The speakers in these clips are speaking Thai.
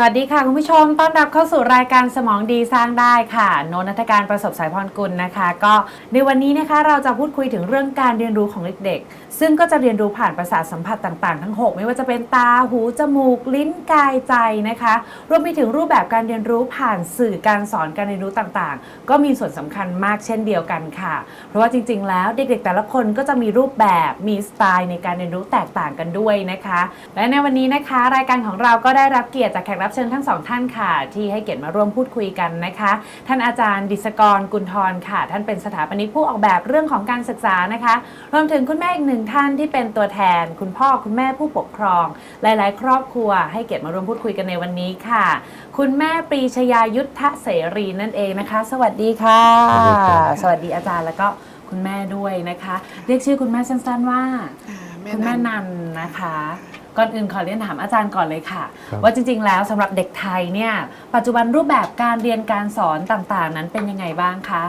สวัสดีค่ะ คุณผู้ชมต้อนรับเข้าสู่รายการสมองดีสร้างได้ค่ะ โนนัทการประสบสายพรกุลนะคะ ก็ในวันนี้นะคะเราจะพูดคุยถึงเรื่องการเรียนรู้ของเด็กๆ ซึ่งก็จะเรียนรู้ผ่านประสาทสัมผัสต่างๆ ทั้ง 6 ไม่ว่าจะเป็นตา หู จมูก ลิ้น กาย ใจนะคะ รวมไปถึงรูปแบบการเรียนรู้ผ่านสื่อการสอนการเรียนรู้ต่างๆ ก็มีส่วนสำคัญมากเช่นเดียวกันค่ะ เพราะว่าจริง ๆ แล้วเด็กๆ แต่ละคนก็จะมีรูปแบบ มีสไตล์ในการเรียนรู้แตกต่างกันด้วยนะคะ และในวันนี้นะคะ รายการของเราก็ได้รับเกียรติจากแขกรับเชิญทั้งสองท่านค่ะ ที่ให้เกียรติมาร่วมพูดคุยกันนะคะ ท่านอาจารย์ดิษกรกุลทรค่ะ ท่านเป็นสถาปนิกผู้ออกแบบเรื่องของการศึกษานะคะ รวมถึงคุณแม่อีกหนึ่งท่านที่เป็นตัวแทน คุณพ่อคุณแม่ผู้ปกครอง หลาย ๆ ครอบครัวให้เกียรติมาร่วมพูดคุยกันในวันนี้ค่ะ คุณแม่ปรีชยายุทธเสรีนั่นเองนะคะ สวัสดีค่ะ สวัสดีครับสวัสดีอาจารย์แล้วก็คุณแม่ด้วยนะคะ เรียกชื่อคุณแม่สั้นๆว่าอ่าคุณแม่นันนะคะก่อนอื่นขอเรียนถามอาจารย์ก่อนเลยค่ะครับว่าจริง ๆ แล้วสำหรับเด็กไทยเนี่ย ปัจจุบันรูปแบบการเรียนการสอนต่างๆ นั้นเป็นยังไงบ้างคะ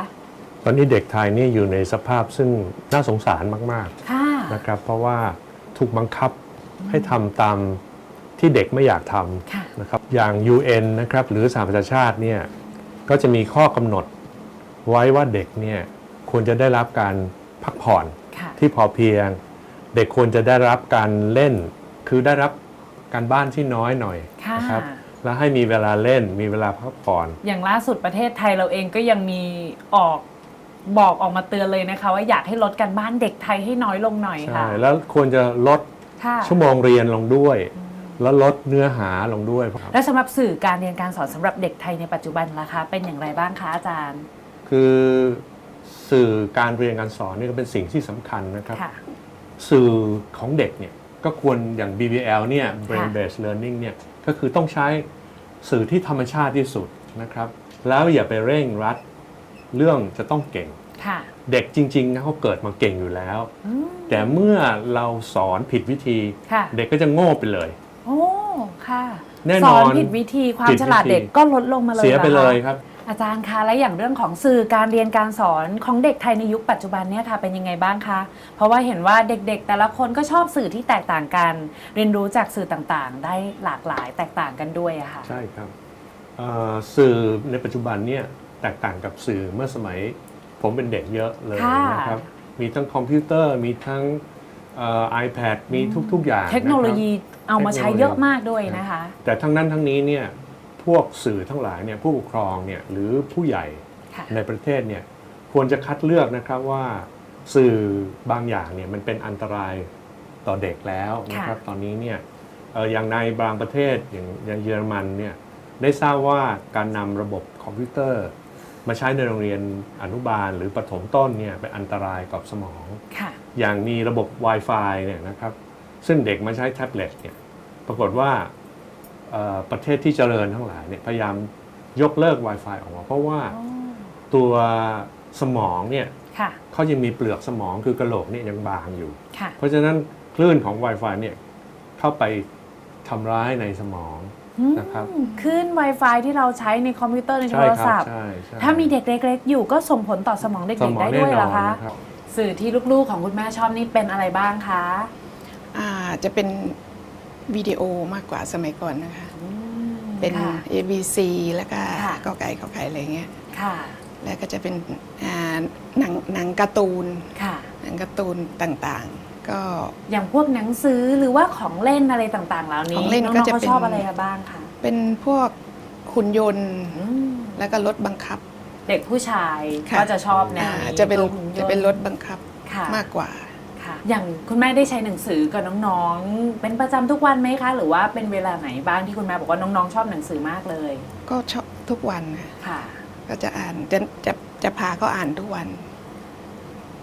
ตอนนี้เด็กไทยนี่อยู่ในสภาพซึ่งน่าสงสารมากค่ะๆ นะครับ เพราะว่าถูกบังคับให้ทำตามที่เด็กไม่อยากทค่ะำนะครับอย่าง UN นะครับหรือสหประชาชาติเนี่ยก็จะมีข้อกำหนดไว้ว่าเด็กเนี่ยควรจะได้รับการพักผ่อนค่ะที่พอเพียง เด็กควรจะได้รับการเล่น คือได้รับการบ้านที่น้อยหน่อยค่ะนะครับแล้วให้มีเวลาเล่นมีเวลาพักผ่อน อย่างล่าสุดประเทศไทยเราเองก็ยังมีออก บอกออกมาเตือนเลยนะคะ ว่าอยากให้ลดการบ้านเด็กไทยให้น้อยลงหน่อยใช่ค่ะแล้วควรจะลดค่ะ ชั่วโมงเรียนลงด้วย แล้วลดเนื้อหาลงด้วยและสำหรับสื่อการเรียนการสอนสำหรับเด็กไทยในปัจจุบันล่ะคะ เป็นอย่างไรบ้างคะอาจารย์ คือสื่อการเรียนการสอนนี่ก็เป็นสิ่งที่สำคัญนะครับ ค่ะ สื่อของเด็กเนี่ยก็ควรอย่าง BBL เนี่ย brain ค่ะ based learning เนี่ยก็คือต้องใช้สื่อที่ธรรมชาติที่สุดนะครับ แล้วอย่าไปเร่งรัด เรื่องจะต้องเก่งค่ะเด็กจริงๆนะเขาเกิดมาเก่งอยู่แล้วอืมแต่เมื่อเราสอนผิดวิธีค่ะเด็กก็จะโง่ไปเลยโอ้ค่ะแน่สนออนนผิดวิธีความผิดวิธีฉลาดเด็กก็ลดลงมาเลยเสียไปหรอคะเลยครับ อาจารย์คะและอย่างเรื่องของสื่อการเรียนการสอนของเด็กไทยในยุคปัจจุบันเนี่ยค่ะเป็นยังไงบ้างคะเพราะว่าเห็นว่าเด็กๆ แต่ละคนก็ชอบสื่อที่แตกต่างกัน เรียนรู้จากสื่อต่างๆ ได้หลากหลายแตกต่างกันด้วยอะค่ะใช่ครับเอ่อสื่อในปัจจุบันเนี่ย แตกต่างกับสื่อเมื่อสมัยผมเป็นเด็กเยอะเลยค่ะนะครับ มีทั้งคอมพิวเตอร์มีทั้งเอ่อ iPad มีทุก ๆ อย่าง เทคโนโลยีะคเอามาใช้เยอะมากด้วยนะคะรับแต่ทั้งนั้นทั้งนี้เนี่ยพวกสื่อทั้งหลายเนี่ยผู้ปกครองเนี่ยหรือผู้ใหญ่ค่ะในประเทศเนี่ยควรจะคัดเลือกนะครับว่าสื่อบางอย่างเนี่ยมันเป็นอันตรายต่อเด็กแล้วนะครับตอนนี้เนี่ยเอ่ออย่างในบางประเทศอย่างอย่างเยอรมันเนี่ยได้ทราบว่าการนำระบบคอมพิวเตอร์ มาใช้ในโรงเรียนอนุบาลหรือประถมต้นเนี่ยเป็นอันตรายกับสมอง ค่ะ อย่างมีระบบ Wi-Fi เนี่ยนะครับซึ่งเด็กมาใช้แท็บเล็ตเนี่ยปรากฏว่าเอ่อประเทศที่เจริญทั้งหลายเนี่ยพยายามยกเลิก Wi-Fi ออกมาเพราะว่าตัวสมองเนี่ยค่ะ เขายังมีเปลือกสมองคือกระโหลกเนี่ยยังบางอยู่ ค่ะ เพราะฉะนั้นคลื่นของ Wi-Fi เนี่ยเข้าไปทำร้ายในสมอง นะครับอืมขึ้น Wi-Fi ที่เราใช้ในคอมพิวเตอร์ในโทใช่รครัศับพท์ ใช่ใช่ถ้ามีเด็กเล็ก ๆ อยู่ก็ส่งผลต่อสมองเด็สกมๆองได้แน่ด้วยนเหรออนคะ นะครับ สื่อที่ลูกๆของคุณแม่ชอบนี่เป็นอะไรบ้างคะอ่าจะเป็นวิดีโอมากกว่าสมัยก่อนนะคะ เป็น ค่ะ A B C แล้วก็ค่ะ กอไก่ขอไข่อะไรเงี้ยค่ะแล้วก็จะเป็นอ่าหนังหนังการ์ตูนค่ะ หนังการ์ตูนต่างๆ ก็อย่างพวกหนังสือหรือว่าของเล่นอะไรต่างๆ เหล่านี้ของเล่นน้ก็องๆจะเขาเป็นชอบอะไรบ้างคะเป็นพวกหุ่นยนต์อืมแล้วก็รถบังคับ เด็กผู้ชายค่ะก็จะชอบแนวอ่านี้จะเป็นตัวหุ่ยต์จะเป็นรถบังคับค่ะมากกว่าค่ะอย่างคุณแม่ได้ใช้หนังสือกับน้องๆ เป็นประจำทุกวันไหมคะ หรือว่าเป็นเวลาไหนบ้างที่คุณแม่บอกว่าน้องๆ ชอบหนังสือมากเลย ก็ชอบทุกวันค่ะค่ะก็จะอ่านจะจะจะพาเขาอ่านทุกวัน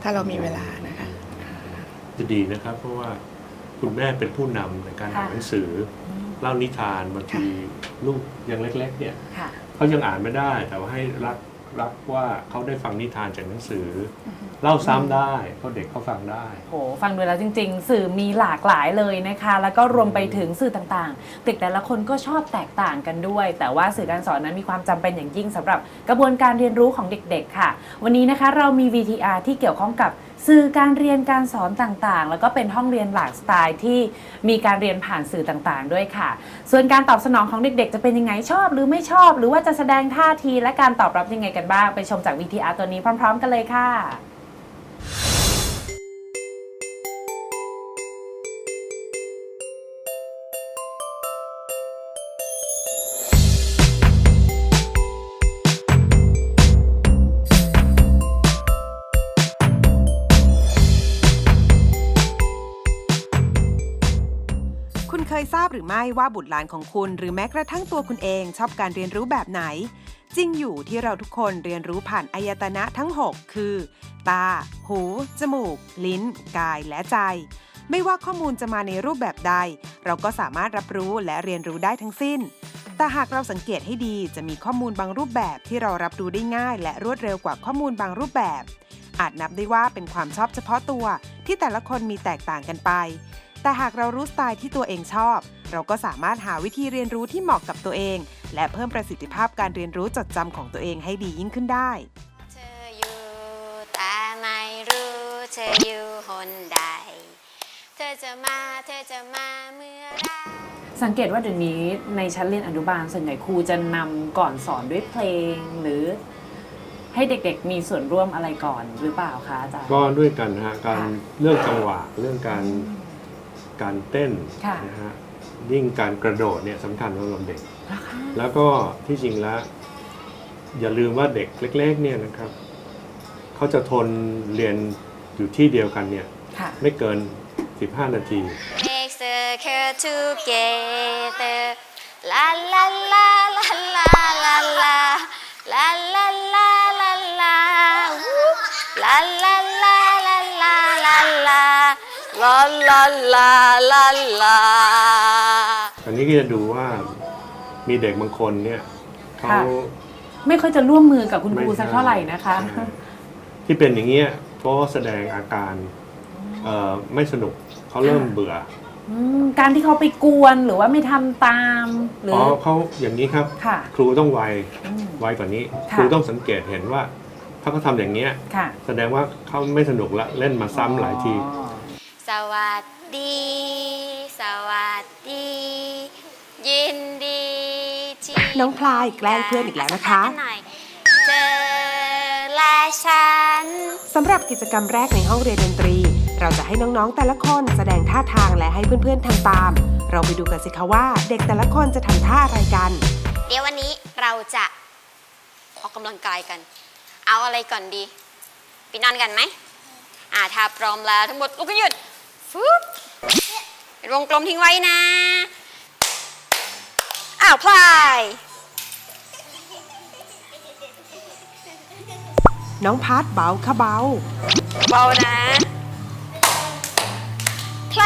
ถ้าเรามีเวลานะคะ จะดีนะครับ เพราะว่าคุณแม่เป็นผู้นำในการอ่านค่ะ หนังสือเล่านิทานบางทีลูกยังเล็ก ๆ เนี่ยค่ะเขายังอ่านไม่ได้ แต่ว่าให้รักรักว่าเขาได้ฟังนิทานจากหนังสือเล่าซ้ำได้เพราะเด็กเขาฟังได้ โหฟังดูแล้วจริง ๆ สื่อมีหลากหลายเลยนะคะ แล้วก็รวมไปถึงสื่อต่างๆเด็กแต่ละคนก็ชอบแตกต่างกันด้วย แต่ว่าสื่อการสอนนั้นมีความจำเป็นอย่างยิ่งสำหรับกระบวนการเรียนรู้ของเด็กๆ ค่ะ วันนี้นะคะเรามี VTR ที่เกี่ยวข้องกับสื่อการเรียนการสอนต่างๆ แล้วก็เป็นห้องเรียนหลากสไตล์ที่มีการเรียนผ่านสื่อต่างๆ ด้วยค่ะ ส่วนการตอบสนองของเด็กๆ จะเป็นยังไงชอบหรือไม่ชอบ หรือว่าจะแสดงท่าทีและการตอบรับยังไงกันบ้าง ไปชมจากวีทีอาร์ตัวนี้พร้อม ๆ กันเลยค่ะ รือไม่ว่าบุตรหลานของคุณ หรือแม้กระทั่งตัวคุณเองชอบการเรียนรู้แบบไหน จริงอยู่ที่เราทุกคนเรียนรู้ผ่านอายตนะทั้ง 6 คือ ตา หู จมูก ลิ้น กายและใจ ไม่ว่าข้อมูลจะมาในรูปแบบใด เราก็สามารถรับรู้และเรียนรู้ได้ทั้งสิ้น แต่หากเราสังเกตให้ดีจะมีข้อมูลบางรูปแบบที่เรารับรู้ได้ง่าย และรวดเร็วกว่าข้อมูลบางรูปแบบ อาจนับได้ว่าเป็นความชอบเฉพาะตัวที่แต่ละคนมีแตกต่างกันไป แต่หากเรารู้สไตล์ที่ตัวเองชอบ เราก็สามารถหาวิธีเรียนรู้ที่เหมาะกับตัวเอง และเพิ่มประสิทธิภาพการเรียนรู้จดจำของตัวเองให้ดียิ่งขึ้นได้ เธออยู่แต่ไม่รู้เธออยู่หนใด เธอจะมาเธอจะมาเมื่อไรสังเกตว่าเดี๋ยวนี้ในชั้นเรียนอนุบาลส่วนใหญ่ครูจะนำก่อนสอนด้วยเพลง หรือให้เด็กๆมีส่วนร่วมอะไรก่อนหรือเปล่าคะอาจารย์ ก็ด้วยกันนะฮะการค่ะเรื่องจังหวะเรื่องการ การเต้นค่ะ นะฮะยิ่งการกระโดดเนี่ยสำคัญสำหรับเด็กแล้วคะแล้วก็ที่จริงแล้ว อย่าลืมว่าเด็กเล็ก ๆ เนี่ยนะครับเขาจะทนเรียนอยู่ที่เดียวกันเนี่ย ค่ะ ไม่เกิน 15 นาที Make circle together la la la la la la la la la la la la Whoop. la la la la la la la la la la la la อันนี้ก็จะดูว่ามีเด็กบางคนเนี่ยเขาค่ะ ไม่ค่อยจะร่วมมือกับคุณครูสักเท่าไหร่นะคะ ใช่ที่เป็นอย่างเงี้ยเพราะว่าแสดงอาการเอ่อไม่สนุกเขาเริ่มเบื่ออืมการที่เขาไปกวนหรือว่าไม่ทำตามหรืออ๋ออเขาอย่างนี้ครับ ค่ะ ครูต้องไวอืม ไวกว่านี้ ค่ะ ครูต้องสังเกตเห็นว่า ถ้าเขาทำอย่างเงี้ย ค่ะแสดงว่าเขาไม่สนุกละเล่นมาซ้ำหลายที อ๋อ สวัสดี สวัสดี ยินดีที่น้องพลายแกล้งเพื่อนอีกแล้วนะคะ สักหน่อยเจอและฉัน สำหรับกิจกรรมแรกในห้องเรียนดนตรี เราจะให้น้องๆแต่ละคนแสดงท่าทางและให้เพื่อนๆทำตาม เราไปดูกันสิคะว่าเด็กแต่ละคนจะทำท่าอะไรกัน เดี๋ยววันนี้เราจะออกกำลังกายกัน เอาอะไรก่อนดีไปนอนกันไหม อ่าถ้าพร้อมแล้วทั้งหมดลุกขึ้นยืน ฟึบเป็นวงกลมทิ้งไว้นะ อ้าวพลายน้องพัดเบาค่ะเบา เบานะ แคล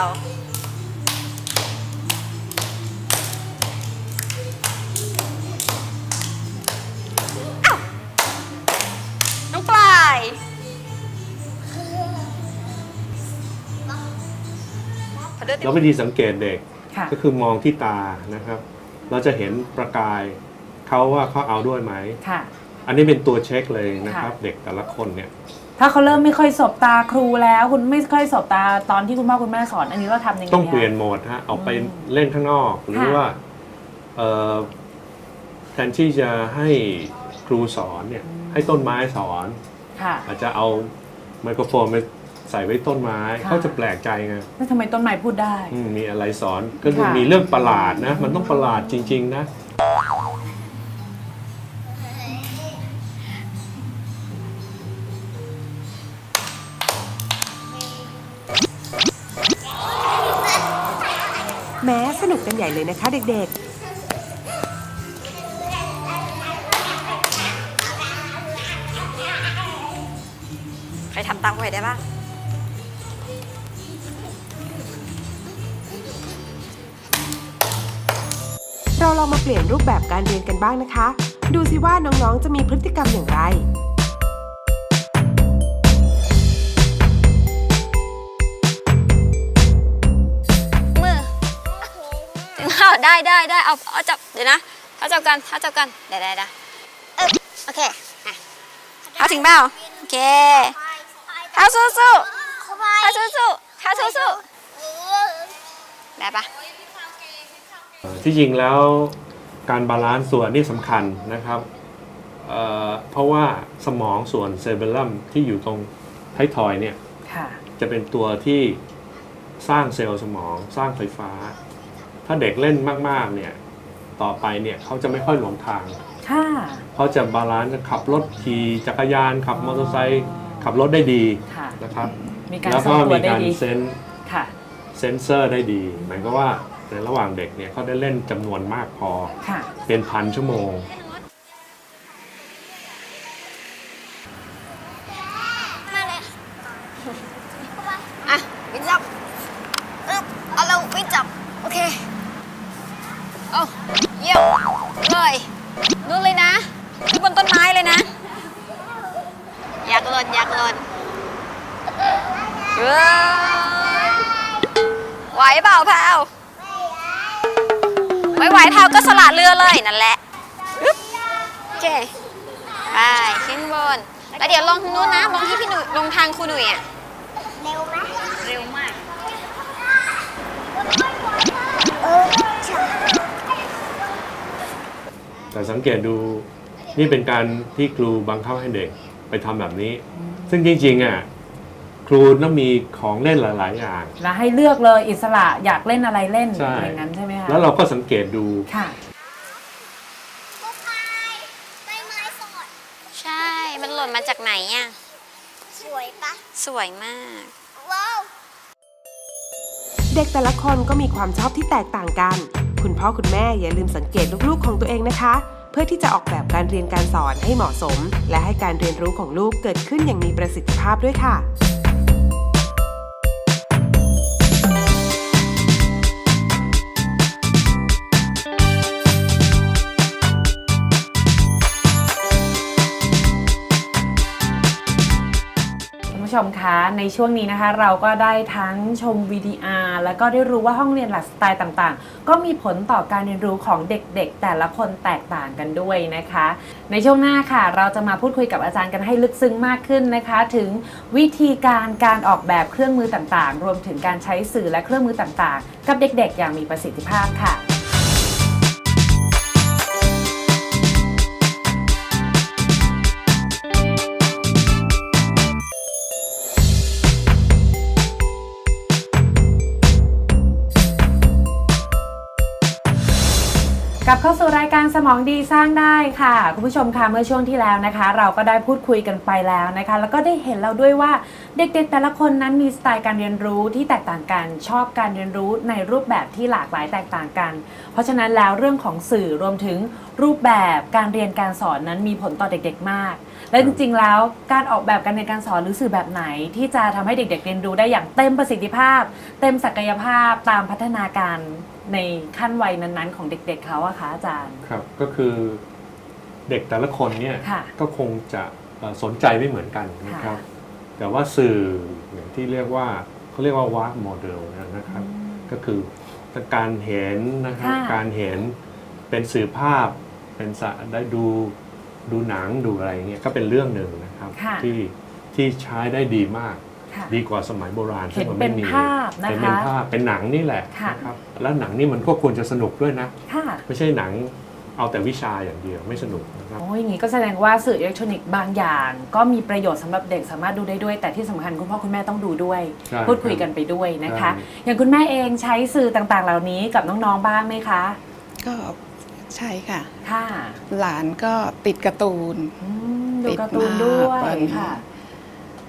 ว เดินแล้ววิธีสังเกตเด็ก ค่ะ ก็คือมองที่ตานะครับ เราจะเห็นประกายเขาว่าเขาเอาด้วยไหม ค่ะ อันนี้เป็นตัวเช็คเลยนะครับค่ะเด็กแต่ละคนเนี่ย ถ้าเขาเริ่มไม่ค่อยสบตาครูแล้ว คุณไม่ค่อยสบตาตอนที่คุณพ่อคุณแม่สอน อันนี้เราทำยังไงต้องเปลี่ยนคะโหมดฮะออกไปอืมเล่นข้างนอก หรือค่ะว่าเอ่อแทนที่จะให้ครูสอนเนี่ย ให้ต้นไม้สอน ค่ะ อาจจะเอาไมโครโฟนไป ใส่ไว้ต้นไม้ค่ะ เขาจะแปลกใจไงแล้วทำไมต้นไม้พูดได้ อืมมีอะไรสอนก็คือค่ะ มีเรื่องประหลาดนะ มันต้องประหลาดจริง ๆ นะ แม้สนุกกันใหญ่เลยนะคะเด็กใครทำตามใครได้บ้าง เราลองมาเปลี่ยนรูปแบบการเรียนกันบ้างนะคะ ดูสิว่าน้องๆ จะมีพฤติกรรมอย่างไร มือถึงเอาได้ได้ได้เอาเอาจับเดี๋ยวนะเท้าจับกันเท้าจับกันได้ได้ได้เออโอเคอะเอาถึงเปล่าโอเคเท้าสู้สู้เท้าสู้สู้เท้าสู้สู้ได้ปะเอ่อ ที่จริงแล้วการบาลานซ์ส่วนนี่สำคัญนะครับเอ่อเพราะว่าสมองส่วนเซเบลลัมที่อยู่ตรงท้ายทอยเนี่ยค่ะ จะเป็นตัวที่สร้างเซลล์สมองสร้างไฟฟ้า ถ้าเด็กเล่นมากๆเนี่ยต่อไปเนี่ยเขาจะไม่ค่อยหลงทาง ค่ะ เขาจะบาลานซ์ขับรถขี่จักรยาน ขับมอเตอร์ไซค์ขับรถได้ดีค่ะ นะครับ มีการแล้วทรก็งตัวมีได้การดีเซนส์ค่ะ เซนเซอร์ได้ดี หมายก็ว่า ในระหว่างเด็กเนี่ยเขาได้เล่นจำนวนมากพอ ค่ะ เป็นพันชั่วโมงมาเลยอะวิจับอึ๊บเอาเราวิจับ โอเค เอาเยี่ยมเลยนู่นเลยนะที่บนต้นไม้เลยนะ อยากหล่นอยากหล่นเอ้ยไหวเปล่าแพลว ไม่ไหวแพลวก็สละเรือเลยนั่นแหละอึ๊บโอเคไปขึ้นบน แล้วเดี๋ยวลงทางนู้นนะ ลงที่พี่หนุ่ยลงทางครูหนุ่ยอะ เร็วไหมเร็วมากแต่สังเกตดูนี่เป็นการที่ครูบังคับให้เด็กไปทำแบบนี้ ซึ่งจริงๆอะ ครูต้องมีของเล่นหลาย ๆ อย่าง แล้วให้เลือกเลยอิสระอยากเล่นอะไรเล่นใช่ อย่างนั้นใช่ไหมคะแล้วเราก็สังเกตดูค่ะใช่ มันหล่นมาจากไหนอะ สวยปะ สวยมาก ว้าว เด็กแต่ละคนก็มีความชอบที่แตกต่างกัน คุณพ่อคุณแม่อย่าลืมสังเกตลูกๆของตัวเองนะคะ เพื่อที่จะออกแบบการเรียนการสอนให้เหมาะสม และให้การเรียนรู้ของลูกเกิดขึ้นอย่างมีประสิทธิภาพด้วยค่ะ ผู้ชมคะในช่วงนี้นะคะ เราก็ได้ทั้งชม VTR แล้วก็ได้รู้ว่าห้องเรียนหลักสไตล์ต่างๆ ก็มีผลต่อการเรียนรู้ของเด็กๆ แต่ละคนแตกต่างกันด้วยนะคะ ในช่วงหน้าค่ะ เราจะมาพูดคุยกับอาจารย์กันให้ลึกซึ้งมากขึ้นนะคะ ถึงวิธีการการออกแบบเครื่องมือต่างๆ รวมถึงการใช้สื่อและเครื่องมือต่างๆ กับเด็กๆ อย่างมีประสิทธิภาพค่ะ ลับเข้าสู่รายการสมองดีสร้างได้ค่ะ คุณผู้ชมคะเมื่อช่วงที่แล้วนะคะ เราก็ได้พูดคุยกันไปแล้วนะคะ แล้วก็ได้เห็นเราด้วยว่า เด็กๆ แต่ละคนนั้นมีสไตล์การเรียนรู้ที่แตกต่างกัน ชอบการเรียนรู้ในรูปแบบที่หลากหลายแตกต่างกัน เพราะฉะนั้นแล้วเรื่องของสื่อรวมถึงรูปแบบการเรียนการสอนนั้นมีผลต่อเด็กๆ มาก และจริงๆ แล้วการออกแบบการเรียนการสอนหรือสื่อแบบไหน ที่จะทำให้เด็ก ๆ เรียนรู้ได้อย่างเต็มประสิทธิภาพ เต็มศักยภาพตามพัฒนาการในขั้นวัยนั้นๆ ของเด็ก ๆเขาอะคะอาจารย์ครับก็คือเด็กแต่ละคนเนี่ยค่ะก็คงจะเอ่อสนใจไม่เหมือนกันนะครับค่ะ แต่ว่าสื่ออย่างที่เรียกว่าเขาเรียกว่าวาร์ m โมเดลนะครับ ก็คือการเห็นนะครับค่ะ การเห็นเป็นสื่อภาพเป็นสะได้ดูดูหนังดูอะไรเงี้ยก็เป็นเรื่องหนึ่งนะครับค่ะ ที่ที่ใช้ได้ดีมาก ค่ะ ดีกว่าสมัยโบราณเห็นซึ่งมัเป็นไม่มีภาพนะคะเห็นเป็นภาพเป็นหนังนี่แหละค่ะ นะครับแล้วหนังนี่มันก็ควรจะสนุกด้วยนะ ค่ะ ไม่ใช่หนัง เอาแต่วิชาอย่างเดียวไม่สนุกนะครับ โอ้ยอย่างนี้ก็แสดงว่าสื่ออิเล็กทรอนิกส์บางอย่าง ก็มีประโยชน์สำหรับเด็กสามารถดูได้ด้วย แต่ที่สำคัญคุณพ่อคุณแม่ต้องดูด้วย ใช่พูดคุยกันไปด้วยนะคะ ใช่ อย่างคุณแม่เองใช้สื่อต่างๆ เหล่านี้กับน้องๆบ้างไหมคะก็ใช่ค่ะ ค่ะหลานก็ติดการ์ตูน อืมดูติดการ์ตูนด้วยมาก ค่ะ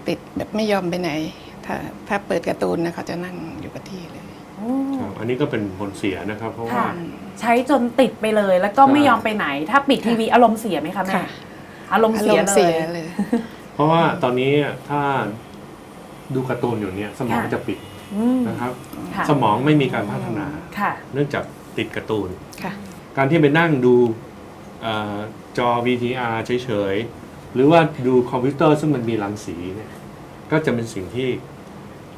ติดแบบไม่ยอมไปไหน ถ้าถ้าเปิดการ์ตูนนะเขาจะนั่งอยู่กับที่เลยอืมครับอันนี้ก็เป็นผลเสียนะครับ เพราะว่าค่ะ ใช้จนติดไปเลย แล้วก็ใช่ไม่ยอมไปไหน ถ้าปิดทีวีอารมณ์เสียไหมคะแม่ค่ะ อารมณ์อาเสีรยมณ์เลเสียย เลย เพราะว่าตอนนี้ถ้าดูการ์ตูนอยู่เนี่ยสมองค่ะ จะปิดอืมนะครับ ค่ะสมองไม่มีการพัฒนา ค่ะ เนื่องจากติดการ์ตูน ค่ะ การที่ไปนั่งดูเออจอ VTR เฉยๆ หรือว่าดูคอมพิวเตอร์ซึ่งมันมีรังสีเนี่ยก็จะเป็นสิ่งที่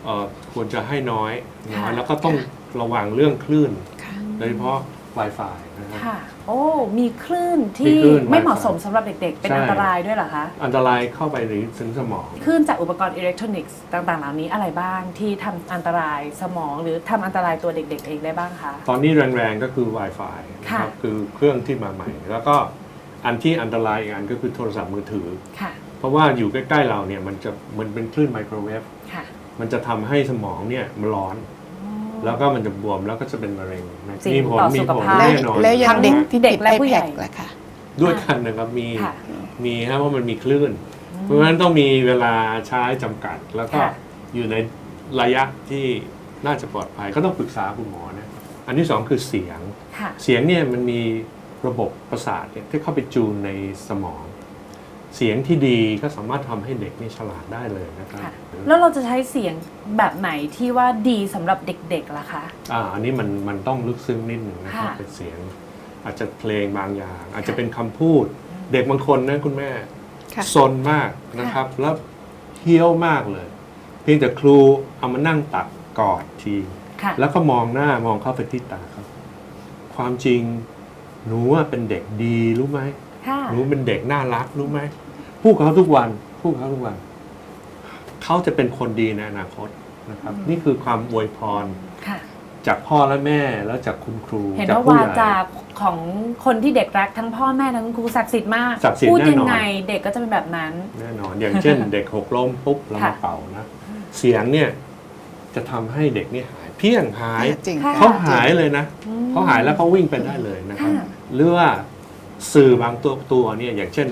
เอ่อควรจะให้น้อยน้อย ค่ะ แล้วก็ต้องระวังเรื่องคลื่น ค่ะ โดยเฉพาะ Wi-Fi นะครับ ค่ะ โอ้ มีคลื่นมีที่คลื่นไม่เหมาะ Wi-Fi สมสำหรับเด็กๆ เป็นใช่ อันตรายด้วยเหรอคะ อันตรายเข้าไปถึงสมอง คลื่นจากอุปกรณ์อิเล็กทรอนิกส์ต่างๆ เหล่านี้อะไรบ้างที่ทำอันตรายสมองหรือทำอันตรายตัวเด็ก ๆ เองได้บ้างคะ ตอนนี้แรงๆก็คือ Wi-Fi นะครับค่ะ คือเครื่องที่มาใหม่ แล้วก็อันที่อันตรายอีกอันก็คือโทรศัพท์มือถือ ค่ะ เพราะว่าอยู่ใกล้ ๆ เราเนี่ยมันจะมันเป็นคลื่นไมโครเวฟค่ะ มันจะทำให้สมองเนี่ยมันร้อน แล้วก็มันจะบวมแล้วก็จะเป็นมะเร็งนะจริงมีผลต่อมีสุขผลภาพแล้วแน่นอนแล้วยังทั้งเด็กที่เด็ติกดและไอผู้แพใหญ่ดล่ะค่ะ ด้วยกันนะครับมีค่ะ มีฮะว่ามันมีคลื่น เพราะฉะนั้นต้องมีเวลาใช้จำกัด แล้วก็ค่ะ อยู่ในระยะที่น่าจะปลอดภัยก็ต้องปรึกษาคุณหมอนะอันที่สองคือเสียง ค่ะ เสียงเนี่ยมันมีระบบประสาทเนี่ยที่เข้าไปจูนในสมอง เสียงที่ดีก็สามารถทำให้เด็กนี่ฉลาดได้เลยนะครับค่ะ แล้วเราจะใช้เสียงแบบไหนที่ว่าดีสำหรับเด็กๆล่ะคะ อ่าอันนี้มันมันต้องลึกซึ้งนิดหนึ่งนะครับค่ะ เป็นเสียง อาจจะเพลงบางอย่าง อาจจะเป็นคำพูด เด็กบางคนนะคุณแม่ค่ะ ซนมากนะครับ แล้วเฮี้ยวมากเลย เพียงแต่ครูเอามานั่งตักกอดที ค่ะ แล้วก็มองหน้ามองเข้าไปที่ตาครับความจริงหนูอะเป็นเด็กดีรู้ไหม ค่ะหนูเป็นเด็กน่ารักรู้ไหมพูดกับเขาทุกวันพูดกับเขาทุกวัน เขาจะเป็นคนดีในอนาคตนะครับนี่คือความอวยพรค่ะ จากพ่อและแม่แล้วจากคุณครูเห็นจากว่าผู้วาใหญ่ จาของคนที่เด็กรักทั้งพ่อแม่ทั้งครูศักดิ์สิทธิ์มาก ศักดิ์สิทธิ์พูดแน่นอน ยังไงเด็กก็จะเป็นแบบนั้น แน่นอน อย่างเช่น เด็กหกล้มปุ๊บเรามาค่ะ เป่านะ เสียงเนี่ยจะทำให้เด็กนี่หายเพี้ยงหาย จริงค่ะ เขาหายเลยนะ อืม เขาหายแล้วเขาวิ่งไปได้เลยนะครับ ค่ะ หรือว่า สื่อบางตัวตัวเนี่ยอย่างเช่น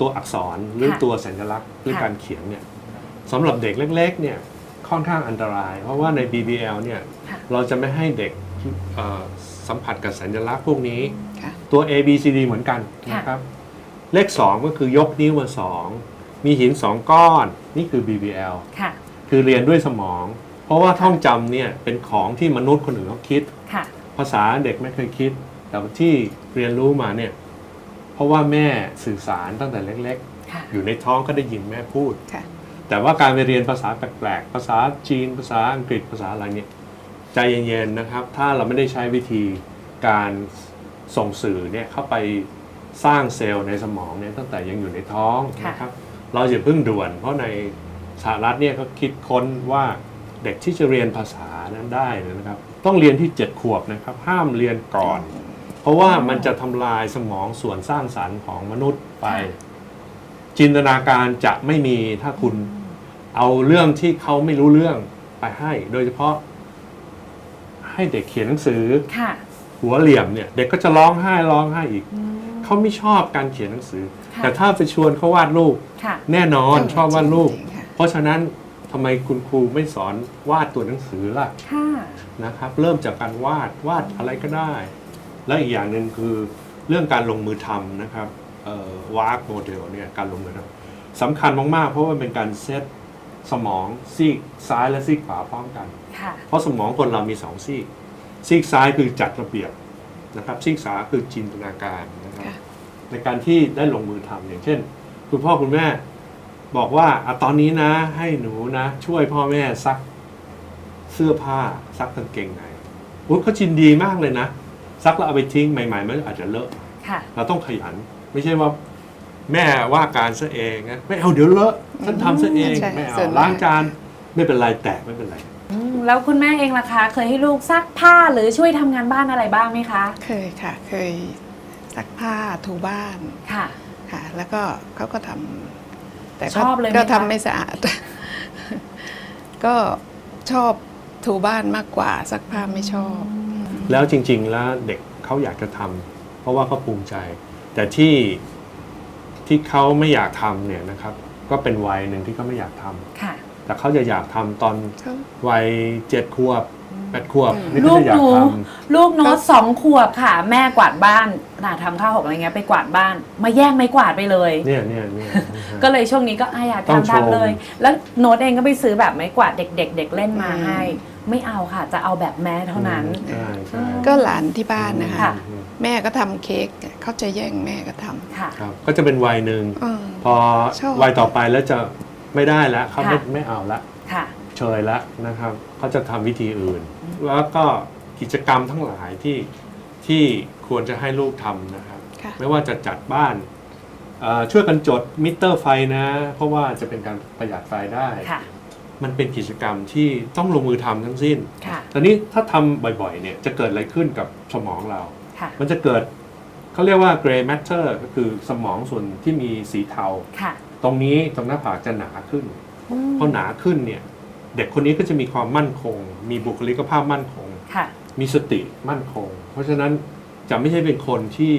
ตัวอักษรหรือค่ะตัวสัญลักษณ์หรือค่ะ การเขียนเนี่ยสำหรับเด็กเล็กๆเนี่ยค่อนข้างอันตราย เพราะว่าใน BBL เนี่ยค่ะ เราจะไม่ให้เด็กเอ่อสัมผัสกับสัญลักษณ์พวกนี้ ค่ะ ตัว A B C D เหมือนกันค่ะ นะครับ เลข 2 ก็คือยกนิ้วมา 2 มีหิน 2 ก้อน นี่คือ BBL ค่ะ คือเรียนด้วยสมอง เพราะว่าท่องจำเนี่ยเป็นของที่มนุษย์คนอื่นเขาคิด ค่ะ ภาษาเด็กไม่เคยคิด แต่ที่เรียนรู้มาเนี่ย เพราะว่าแม่สื่อสารตั้งแต่เล็ก ค่ะๆ อยู่ในท้องก็ได้ยินแม่พูด ค่ะ แต่ว่าการไปเรียนภาษาแปลกๆ ภาษาจีน ภาษาอังกฤษ ภาษาอะไรเนี่ย ใจเย็นๆ นะครับ ถ้าเราไม่ได้ใช้วิธีการส่งสื่อเนี่ยเข้าไปสร้างเซลล์ในสมองเนี่ยตั้งแต่ยังอยู่ในท้องค่ะ นะครับ เราอย่าเพิ่งด่วน เพราะในสหรัฐเนี่ยเขาคิดค้นว่าเด็กที่จะเรียนภาษานั้นได้เนยนะครับ ต้องเรียนที่ 7 ขวบนะครับ ห้ามเรียนก่อน เพราะว่ามันจะทำลายสมองส่วนสร้างสรรค์ของมนุษย์ไป จินตนาการจะไม่มีถ้าคุณเอาเรื่องที่เขาไม่รู้เรื่องไปให้ โดยเฉพาะ ให้เด็กเขียนหนังสือ ค่ะ หัวเหลี่ยมเนี่ย เด็กก็จะร้องไห้ร้องไห้อีก อืม เขาไม่ชอบการเขียนหนังสือ ค่ะแต่ถ้าไปชวนเขาวาดรูปค่ะ แน่นอนชอบวาดรูป จริงๆค่ะ เพราะฉะนั้นทำไมคุณครูไม่สอนวาดตัวหนังสือล่ะค่ะ นะครับ เริ่มจากการวาดวาดอะไรก็ได้ และอีกอย่างหนึ่งคือเรื่องการลงมือทำนะครับวาร์กโมเดลเนี่ยการลงมือทำสำคัญมากๆ เพราะว่าเป็นการเซตสมองซีกซ้ายและซีกขวาพร้อมกันค่ะเพราะสมองคนเรามีสองซีก ซีกซ้ายคือจัดระเบียบนะครับ ซีกขวาคือจินตนาการนะครับค่ะในการที่ได้ลงมือทำอย่างเช่น คุณพ่อคุณแม่บอกว่าอะตอนนี้นะ ให้หนูนะ ช่วยพ่อแม่ซักเสื้อผ้าซักกางเกงในโอ้ยเขาชินดีมากเลยนะ ซักแล้วเอาไปทิ้งใหม่ๆมันอาจจะเลอะ ค่ะ เราต้องขยัน ไม่ใช่ว่าแม่ว่าการซะเองนะไม่เอาเดี๋ยวเลอะฉันทำซะเองใช่ไม่เอาส่วนมาก ล้างจานไม่เป็นไรแตกไม่เป็นไร อืมแล้วคุณแม่เองล่ะคะ เคยให้ลูกซักผ้าหรือช่วยทำงานบ้านอะไรบ้างไหมคะ เคยค่ะ เคยซักผ้าถูบ้านค่ะ ค่ะ แล้วก็เขาก็ทำแต่ก็ชอบเลยไหมก็คะทำไม่สะอาด ก็ชอบถูบ้านมากกว่าซักผ้าไม่ชอบ แล้วจริง ๆ แล้วเด็กเขาอยากจะทำเพราะว่าเขาภูมิใจ แต่ที่ที่เขาไม่อยากทำเนี่ยนะครับ ก็เป็นวัยหนึ่งที่เขาไม่อยากทำค่ะ แต่เขาจะอยากทำตอนเขาวัยเจ็ดขวบแปดขวบอืมนี่ลูเขากจะอยาหกนูทลูกโน้ตสองขวบค่ะ แม่กวาดบ้านน่าทำข้าวหกอะไรเงี้ยไปกวาดบ้าน มาแย่งไม้กวาดไปเลยำเนี่ยเนี่ยเนี่ยก็เลยช่วงนี้ก็อะอยากต้องทำชม ทำเลย แล้วโน้ตเองก็ไปซื้อแบบไม้กวาดเด็ก ๆ เด็กเล่นมาอืมให้ ไม่เอาค่ะ จะเอาแบบแม่เท่านั้น ใช่ใช่ก็หลานที่บ้านนะคะ ค่ะอืมแม่ก็ทำเค้กเขาจะแย่งแม่ก็ทำค่ะ ครับก็จะเป็นวัยหนึ่งอืมพอชอบ วัยต่อไปแล้วจะไม่ได้แล้วเขาไม่ค่ะ ไม่เอาละค่ะ เชยละนะครับเขาจะทำวิธีอื่น แล้วก็กิจกรรมทั้งหลายที่ที่ควรจะให้ลูกทำนะครับ ค่ะ ไม่ว่าจะจัดบ้านเอ่อช่วยกันจดมิเตอร์ไฟนะ เพราะว่าจะเป็นการประหยัดไฟได้ ค่ะ มันเป็นกิจกรรมที่ต้องลงมือทำทั้งสิ้น ค่ะ ตอนนี้ถ้าทำบ่อยๆ เนี่ยจะเกิดอะไรขึ้นกับสมองเรา ค่ะ มันจะเกิดเขาเรียกว่า gray matter ก็คือสมองส่วนที่มีสีเทา ค่ะ ตรงนี้ตรงหน้าผากจะหนาขึ้นอืมพอหนาขึ้นเนี่ย เด็กคนนี้ก็จะมีความมั่นคง มีบุคลิกภาพมั่นคง ค่ะ มีสติมั่นคง เพราะฉะนั้นจะไม่ใช่เป็นคนที่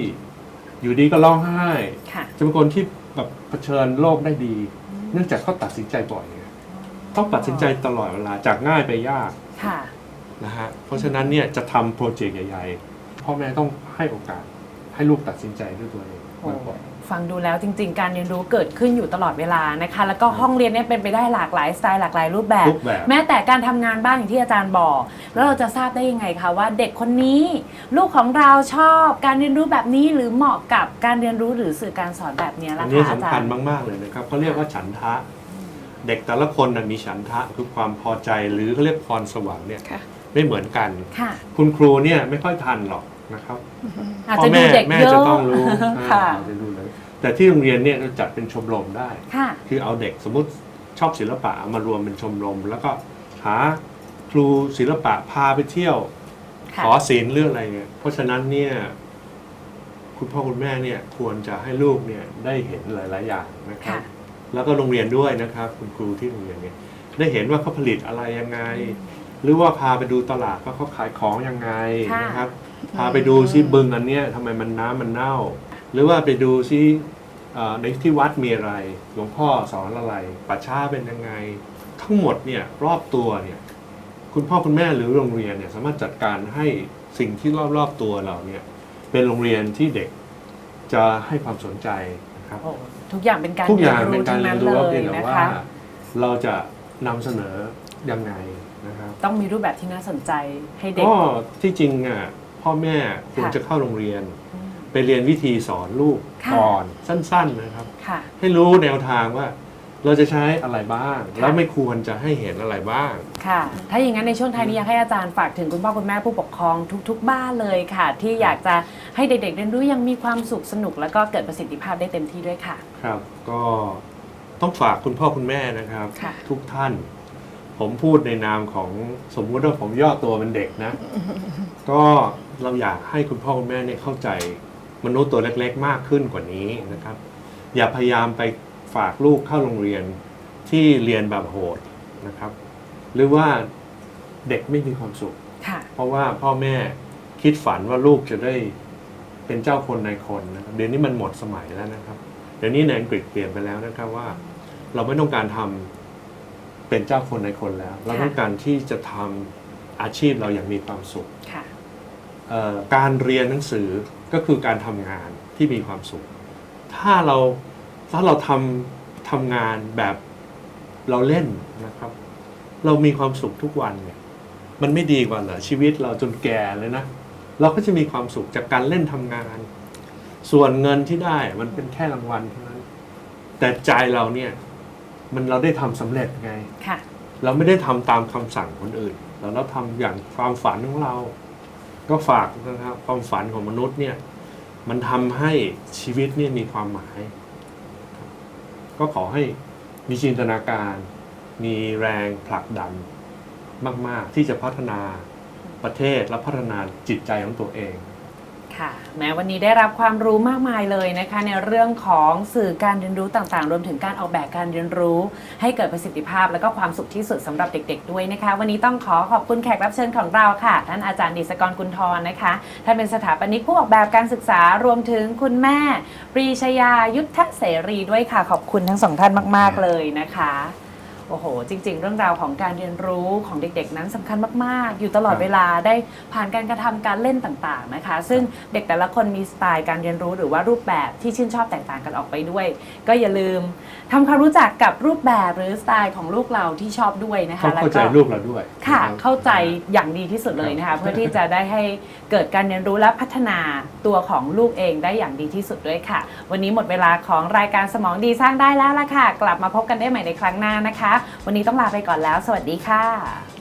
อยู่ดีก็ร้องไห้ค่ะจะเป็นคนที่แบบเผชิญโลกได้ดี เนื่องจากเขาตัดสินใจบ่อยไง ต้องตัดสินใจตลอดเวลาจากง่ายไปยากค่ะ นะฮะเพราะฉะนั้นเนี่ยจะทำโปรเจกต์ใหญ่ๆพ่อแม่ต้องให้โอกาสให้ลูกตัดสินใจด้วยตัวเองมากกว่า ฟังดูแล้วจริง ๆ การเรียนรู้เกิดขึ้นอยู่ตลอดเวลานะคะ แล้วก็ห้องเรียนเนี่ยเป็นไปได้หลากหลายสไตล์หลากหลายรูปแบบ รูปแบบ แม้แต่การทำงานบ้านอย่างที่อาจารย์บอก แล้วเราจะทราบได้ยังไงคะว่าเด็กคนนี้ ลูกของเราชอบการเรียนรู้แบบนี้หรือเหมาะกับการเรียนรู้หรือสื่อการสอนแบบนี้อัล่ะนนี้คะอาสำจาคัรญย์ มากๆเลยนะครับเขาเรียกว่าฉันทะ เด็กแต่ละคนนะมีฉันทะคือความพอใจหรือเขาเรียกพรสวรรค์เนี่ยค่ะ ไม่เหมือนกัน ค่ะ คุณครูเนี่ยไม่ค่อยทันหรอกนะครับอาจพ่อจะดูแม่เด็กแม่เยอะจะต้องรู้ค่ะ อ่าจะดูเลยแต่ที่โรงเรียนเนี่ยเราจัดเป็นชมรมได้ ค่ะ คือเอาเด็กสมมติชอบศิลปะเอามารวมเป็นชมรม แล้วก็หาครูศิลปะพาไปเที่ยว ค่ะ ขอศีลเรื่องอะไรเนี่ย เพราะฉะนั้นเนี่ย คุณพ่อคุณแม่เนี่ยควรจะให้ลูกเนี่ยได้เห็นหลาย ๆ อย่างนะครับ ค่ะ แล้วก็โรงเรียนด้วยนะครับ คุณครูที่โรงเรียนเนี่ยได้เห็นว่าเขาผลิตอะไรยังไง หรือว่าพาไปดูตลาดว่าเขาขายของยังไงค่ะ นะครับ พาไปดูซิบึงอันเนี้ยทำไมมันน้ำมันเน่า หรือว่าไปดูซิเอ่อในที่วัดมีอะไรหลวงพ่อสอนอะไรป่าช้าเป็นยังไง ทั้งหมดเนี่ยรอบตัวเนี่ยคุณพ่อคุณแม่หรือโรงเรียนเนี่ยสามารถจัดการให้สิ่งที่รอบๆตัวเราเนี่ยเป็นโรงเรียนที่เด็กจะให้ความสนใจนะ ครับโอ้ทุกอย่างเป็นการทุกอเรียย่างนเป็รู้นกาทั้รงเรีนั้ยนนเลรู้เพียยงแต่นะว่าคะเราจะนำเสนอยังไงนะครับ ต้องมีรูปแบบที่น่าสนใจให้เด็กก็ที่จริงอะพ่อแม่ควรค่ะจะเข้าโรงเรียนอืมไปเรียนวิธีสอนลูกค่ะก่อนสั้น ๆนะครับค่ะให้รู้แนวทางว่า เราจะใช้อะไรบ้างค่ะแล้วไม่ควรจะให้เห็นอะไรบ้าง ค่ะ ถ้าอย่างนั้นในช่วงท้ายนี้อยากให้อาจารย์ฝากถึงคุณพ่อคุณแม่ผู้ปกครองทุก ๆ บ้านเลยค่ะ ที่อยากจะให้เด็กๆเรียนรู้อยังมีความสุขสนุก แล้วก็เกิดประสิทธิภาพได้เต็มที่ด้วยค่ะ ครับ ก็ต้องฝากคุณพ่อคุณแม่นะครับ ค่ะ ทุกท่าน ผมพูดในนามของสมมุติว่าผมย่อตัวเป็นเด็กนะ ก็เราอยากให้คุณพ่อคุณแม่เนี่ยเข้าใจมนุษย์ตัวเล็กๆ มากขึ้นกว่านี้นะครับ อย่าพยายามไป ฝากลูกเข้าโรงเรียนที่เรียนแบบโหดนะครับ หรือว่าเด็กไม่มีความสุข ค่ะ เพราะว่าพ่อแม่คิดฝันว่าลูกจะได้เป็นเจ้าคนในายคนนะครับเดี๋ยวนี้มันหมดสมัยแล้วนะครับ เดี๋ยวนี้ในอังกฤษเปลี่ยนไปแล้วนะครับว่า เราไม่ต้องการทำเป็นเจ้าคนในายคนแล้ว เราต้องการที่จะทำอาชีพเราอย่างมีความสุข ค่ะ เอ่อการเรียนหนังสือก็คือการทำงานที่มีความสุข ถ้าเรา ถ้าเราทำทำงานแบบเราเล่นนะครับ เรามีความสุขทุกวันเนี่ย มันไม่ดีกว่าเหรอชีวิตเราจนแก่เลยนะ เราก็จะมีความสุขจากการเล่นทำงาน ส่วนเงินที่ได้มันเป็นแค่รางวัลเท่านั้น แต่ใจเราเนี่ยมันเราได้ทำสำเร็จไง ค่ะ เราไม่ได้ทำตามคำสั่งคนอื่น เราเราทำอย่างความฝันของเรา ก็ฝากนะครับความฝันของมนุษย์เนี่ย มันทำให้ชีวิตเนี่ยมีความหมาย ก็ขอให้มีจินตนาการ มีแรงผลักดันมาก ๆ ที่จะพัฒนาประเทศและพัฒนาจิตใจของตัวเอง ค่ะแม้วันนี้ได้รับความรู้มากมายเลยนะคะ ในเรื่องของสื่อการเรียนรู้ต่างๆ รวมถึงการออกแบบการเรียนรู้ ให้เกิดประสิทธิภาพและก็ความสุขที่สุดสำหรับเด็ก ๆ ด้วยนะคะ วันนี้ต้องขอขอบคุณแขกรับเชิญของเราค่ะท่านอาจารย์ดิษกรกุลทรนะคะท่านเป็นสถาปนิกผู้ออกแบบการศึกษารวมถึงคุณแม่ ปรีชยายุทธเสรีด้วยค่ะขอบคุณทั้งสองท่านมาก ๆเลยนะคะ โอ้โห จริง ๆ เรื่องราวของการเรียนรู้ของเด็ก ๆ นั้นสำคัญมาก ๆ อยู่ตลอดครับเวลาได้ผ่านการกระทำการเล่นต่าง ๆ นะคะ ซึ่งเด็กแต่ละคนมีสไตล์การเรียนรู้หรือว่ารูปแบบที่ชื่นชอบแตกต่างกันออกไปด้วย ก็อย่าลืมทำความรู้จักกับรูปแบบหรือสไตล์ของลูกเราที่ชอบด้วยนะคะต้องเข้าใจแล้วก็ลูกเราด้วย ค่ะนะครับเข้าใจอย่างดีที่สุดเลยนะครัคะบเพื่อที่จะได้ให้เกิดการเรียนรู้และพัฒนาตัวของลูกเองได้อย่างดีที่สุดด้วยค่ะ วันนี้หมดเวลาของรายการสมองดีสร้างได้แล้วล่ะค่ะ กลับมาพบกันได้ใหม่ในครั้งหน้านะคะวันนี้ต้องลาไปก่อนแล้ว สวัสดีค่ะ